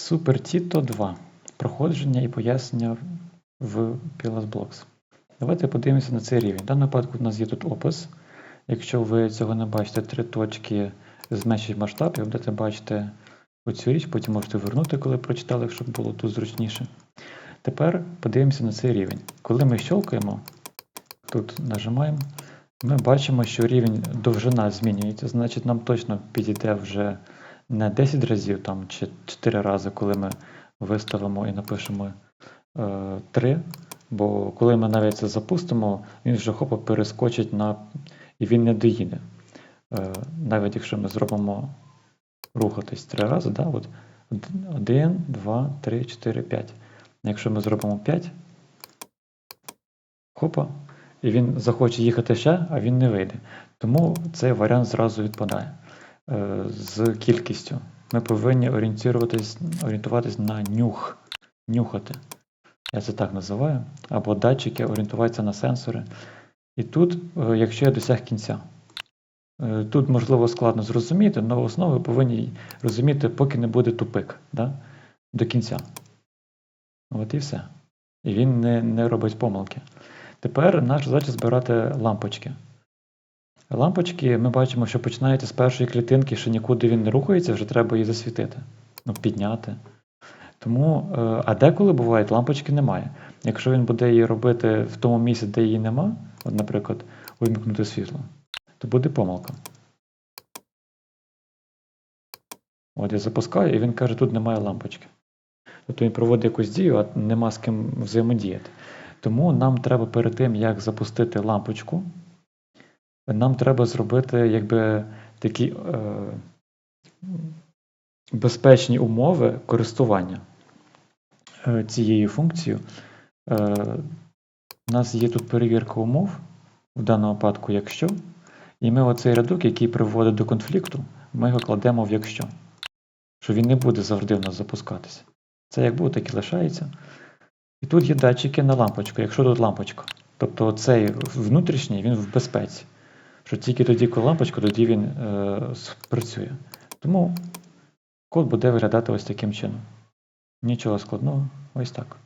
SuperTito 2. Проходження і пояснення в PLSBlocks. Давайте подивимося на цей рівень. В даному випадку у нас є тут опис. Якщо ви цього не бачите, три точки зменшить масштаб, і ви будете бачити оцю річ, потім можете вернути, коли прочитали, щоб було тут зручніше. Тепер подивимося на цей рівень. Коли ми щелкаємо, тут нажимаємо, ми бачимо, що рівень довжина змінюється. Значить, нам точно підійде вже не 10 разів там, чи 4 рази, коли ми виставимо і напишемо е, 3. Бо коли ми навіть це запустимо, він вже хопа перескочить на і він не доїде. Е, навіть якщо ми зробимо рухатись 3 рази, да, от 1, 2, 3, 4, 5. Якщо ми зробимо 5, хопа, і він захоче їхати ще, а він не вийде. Тому цей варіант зразу відпадає. Е, З кількістю. Ми повинні орієнтуватись, орієнтуватись на нюх, нюхати. Я це так називаю. Або датчики орієнтуватися на сенсори. І тут, е, якщо я досяг кінця, Е, тут можливо складно зрозуміти, але основи ви повинні розуміти, поки не буде тупик да? до кінця. От і все. І він не, не робить помилки. Тепер наша задача збирати лампочки. Лампочки ми бачимо, що починається з першої клітинки, що нікуди він не рухається, вже треба її засвітити, ну, підняти. Тому, е, а деколи буває, лампочки немає. Якщо він буде її робити в тому місці, де її нема, от, наприклад, увімкнути світло, то буде помилка. От я запускаю, і він каже, тут немає лампочки. Тобто він проводить якусь дію, а нема з ким взаємодіяти. Тому нам треба перед тим, як запустити лампочку, нам треба зробити якби такі е, безпечні умови користування е, цією функцією. Е, у нас є тут перевірка умов, в даному випадку, якщо. І ми оцей рядок, який приводить до конфлікту, ми його кладемо в якщо. Що він не буде завжди в нас запускатися. Це як буде, так і лишається. І тут є датчики на лампочку, якщо тут лампочка. Тобто цей внутрішній він в безпеці. Що тільки тоді, коли лампочка, тоді він е, спрацює. Тому код буде виглядати ось таким чином. Нічого складного, ось так.